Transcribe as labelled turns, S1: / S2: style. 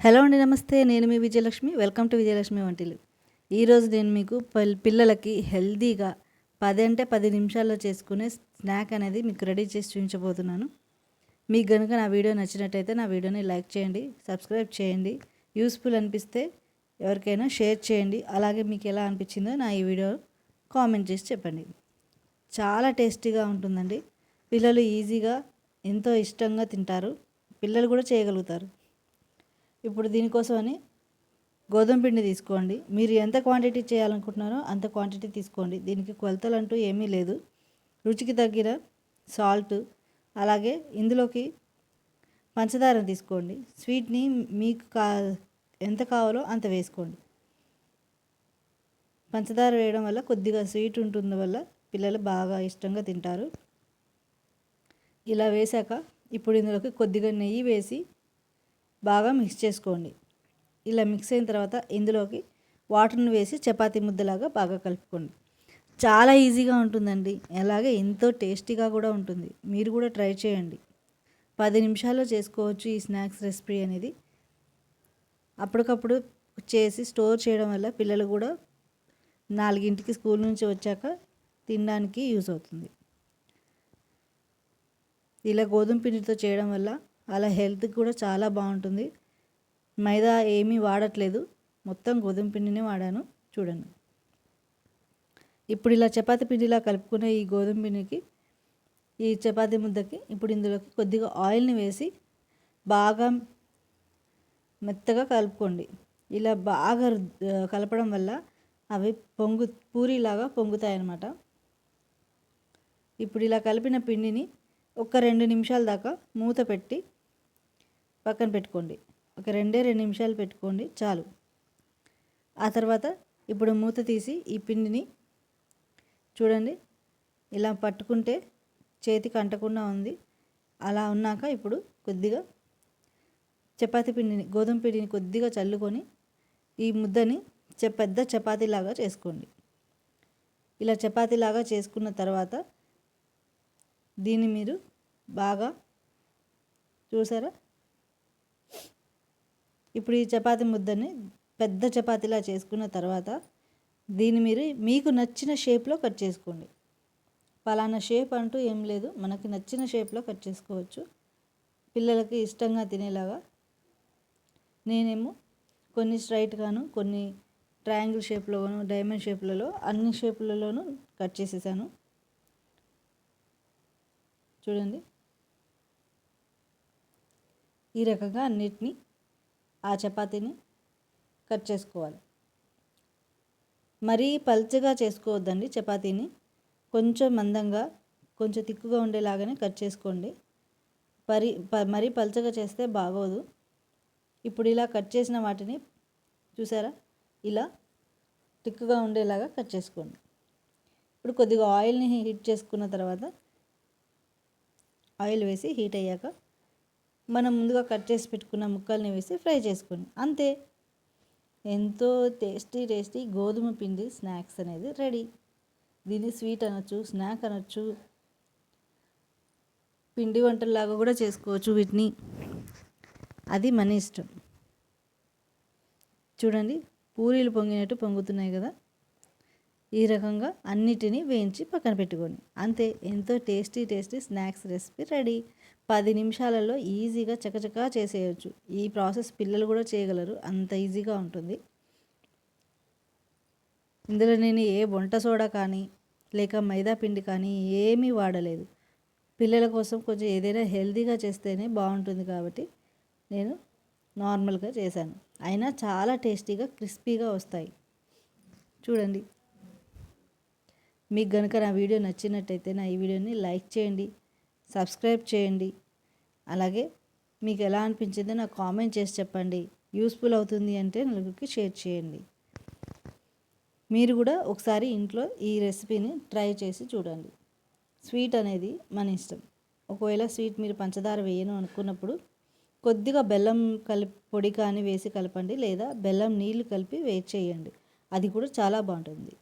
S1: Hello అండి నమస్తే. నేను మీ విజయలక్ష్మి. వెల్కమ్ టు విజయలక్ష్మి వంటిలు ఈరోజు నేను మీకు పిల్లలకి హెల్తీగా పది అంటే పది నిమిషాల్లో చేసుకునే స్నాక్ అనేది మీకు రెడీ చేసి చూపించబోతున్నాను. మీకు కనుక నా వీడియో నచ్చినట్టయితే నా వీడియోని లైక్ చేయండి సబ్స్క్రైబ్ చేయండి. యూస్ఫుల్ అనిపిస్తే ఎవరికైనా షేర్ చేయండి. అలాగే మీకు ఎలా అనిపించిందో నా ఈ వీడియో కామెంట్ చేసి చెప్పండి. చాలా టేస్టీగా ఉంటుందండి. పిల్లలు ఈజీగా ఎంతో ఇష్టంగా తింటారు. పిల్లలు కూడా చేయగలుగుతారు. ఇప్పుడు దీనికోసమని గోధుమ పిండి తీసుకోండి. మీరు ఎంత క్వాంటిటీ చేయాలనుకుంటున్నారో అంత క్వాంటిటీ తీసుకోండి. దీనికి కొలతలు అంటూ ఏమీ లేదు. రుచికి తగ్గిన సాల్ట్ అలాగే ఇందులోకి పంచదార తీసుకోండి. స్వీట్ని మీకు కా ఎంత కావాలో అంత వేసుకోండి. పంచదార వేయడం వల్ల కొద్దిగా స్వీట్ ఉంటుంది వల్ల పిల్లలు బాగా ఇష్టంగా తింటారు. ఇలా వేశాక ఇప్పుడు ఇందులోకి కొద్దిగా నెయ్యి వేసి బాగా మిక్స్ చేసుకోండి. ఇలా మిక్స్ అయిన తర్వాత ఇందులోకి వాటర్ని వేసి చపాతీ ముద్దలాగా బాగా కలుపుకోండి. చాలా ఈజీగా ఉంటుందండి. అలాగే ఎంతో టేస్టీగా కూడా ఉంటుంది. మీరు కూడా ట్రై చేయండి. పది నిమిషాల్లో చేసుకోవచ్చు ఈ స్నాక్స్ రెసిపీ అనేది. అప్పటికప్పుడు చేసి స్టోర్ చేయడం వల్ల పిల్లలు కూడా నాలుగింటికి స్కూల్ నుంచి వచ్చాక తినడానికి యూస్ అవుతుంది. ఇలా గోధుమ పిండితో చేయడం వల్ల అలా హెల్త్కి కూడా చాలా బాగుంటుంది. మైదా ఏమీ వాడట్లేదు. మొత్తం గోధుమ పిండినే వాడాను. చూడండి. ఇప్పుడు ఇలా చపాతి పిండిలా కలుపుకునే ఈ గోధుమ పిండికి ఈ చపాతీ ముద్దకి ఇప్పుడు ఇందులోకి కొద్దిగా ఆయిల్ని వేసి బాగా మెత్తగా కలుపుకోండి. ఇలా బాగా కలపడం వల్ల అవి పొంగు పూరిలాగా పొంగుతాయి అన్నమాట ఇప్పుడు ఇలా కలిపిన పిండిని ఒక రెండు నిమిషాల దాకా మూత పెట్టి పక్కన పెట్టుకోండి. ఒక రెండే రెండు నిమిషాలు పెట్టుకోండి చాలు. ఆ తర్వాత ఇప్పుడు మూత తీసి ఈ పిండిని చూడండి. ఇలా పట్టుకుంటే చేతికి అంటకుండా ఉంది. అలా ఉన్నాక ఇప్పుడు కొద్దిగా చపాతి పిండిని గోధుమ పిండిని కొద్దిగా చల్లుకొని ఈ ముద్దని పెద్ద చపాతీలాగా చేసుకోండి. ఇలా చపాతీలాగా చేసుకున్న తర్వాత దీన్ని మీరు బాగా చూసారా? ఇప్పుడు ఈ చపాతి ముద్దని పెద్ద చపాతీలా చేసుకున్న తర్వాత దీన్ని మీరు మీకు నచ్చిన షేప్లో కట్ చేసుకోండి. పలానా షేప్ అంటూ ఏం లేదు. మనకి నచ్చిన షేప్లో కట్ చేసుకోవచ్చు. పిల్లలకి ఇష్టంగా తినేలాగా. నేనేమో కొన్ని స్ట్రైట్గాను కొన్ని ట్రయాంగిల్ షేప్లోను డైమండ్ షేప్లలో అన్ని షేపులలోనూ కట్ చేసేసాను. చూడండి. ఈ రకంగా అన్నిటినీ ఆ చపాతీని కట్ చేసుకోవాలి. మరీ పల్చగా చేసుకోవద్దండి చపాతీని. కొంచెం మందంగా కొంచెం తిక్కుగా ఉండేలాగానే కట్ చేసుకోండి. పరి ప మరీ పల్చగా చేస్తే బాగోదు. ఇప్పుడు ఇలా కట్ చేసిన వాటిని చూసారా? ఇలా తిక్కుగా ఉండేలాగా కట్ చేసుకోండి. ఇప్పుడు కొద్దిగా ఆయిల్ని హీట్ చేసుకున్న తర్వాత ఆయిల్ వేసి హీట్ అయ్యాక మనం ముందుగా కట్ చేసి పెట్టుకున్న ముక్కల్ని వేసి ఫ్రై చేసుకోండి. అంతే. ఎంతో టేస్టీ టేస్టీ గోధుమ పిండి స్నాక్స్ అనేది రెడీ. దీన్ని స్వీట్ అనొచ్చు స్నాక్ అనొచ్చు పిండి వంటల్లాగా కూడా చేసుకోవచ్చు వీటిని. అది మన ఇష్టం. చూడండి పూరీలు పొంగినట్టు పొంగుతున్నాయి కదా. ఈ రకంగా అన్నిటినీ వేయించి పక్కన పెట్టుకొని అంతే ఎంతో tasty tasty snacks recipe ready. పది నిమిషాలలో ఈజీగా చకచకా చేసేయచ్చు. ఈ ప్రాసెస్ పిల్లలు కూడా చేయగలరు. అంత ఈజీగా ఉంటుంది. ఇందులో నేను ఏ వంట సోడా కానీ లేక మైదా పిండి కానీ ఏమీ వాడలేదు. పిల్లల కోసం కొంచెం ఏదైనా హెల్తీగా చేస్తేనే బాగుంటుంది కాబట్టి నేను నార్మల్గా చేశాను. అయినా చాలా టేస్టీగా క్రిస్పీగా వస్తాయి. చూడండి. మీకు కనుక నా వీడియో నచ్చినట్టయితే నా ఈ వీడియోని లైక్ చేయండి సబ్స్క్రైబ్ చేయండి. అలాగే మీకు ఎలా అనిపించిందో నాకు కామెంట్ చేసి చెప్పండి. యూస్ఫుల్ అవుతుంది అంటే నలుగురికి షేర్ చేయండి. మీరు కూడా ఒకసారి ఇంట్లో ఈ రెసిపీని ట్రై చేసి చూడండి. స్వీట్ అనేది మన ఇష్టం. ఒకవేళ స్వీట్ మీరు పంచదార వేయను అనుకున్నప్పుడు కొద్దిగా బెల్లం కలిపి పొడి కానీ వేసి కలపండి లేదా బెల్లం నీళ్ళు కలిపి వేచి చేయండి. అది కూడా చాలా బాగుంటుంది.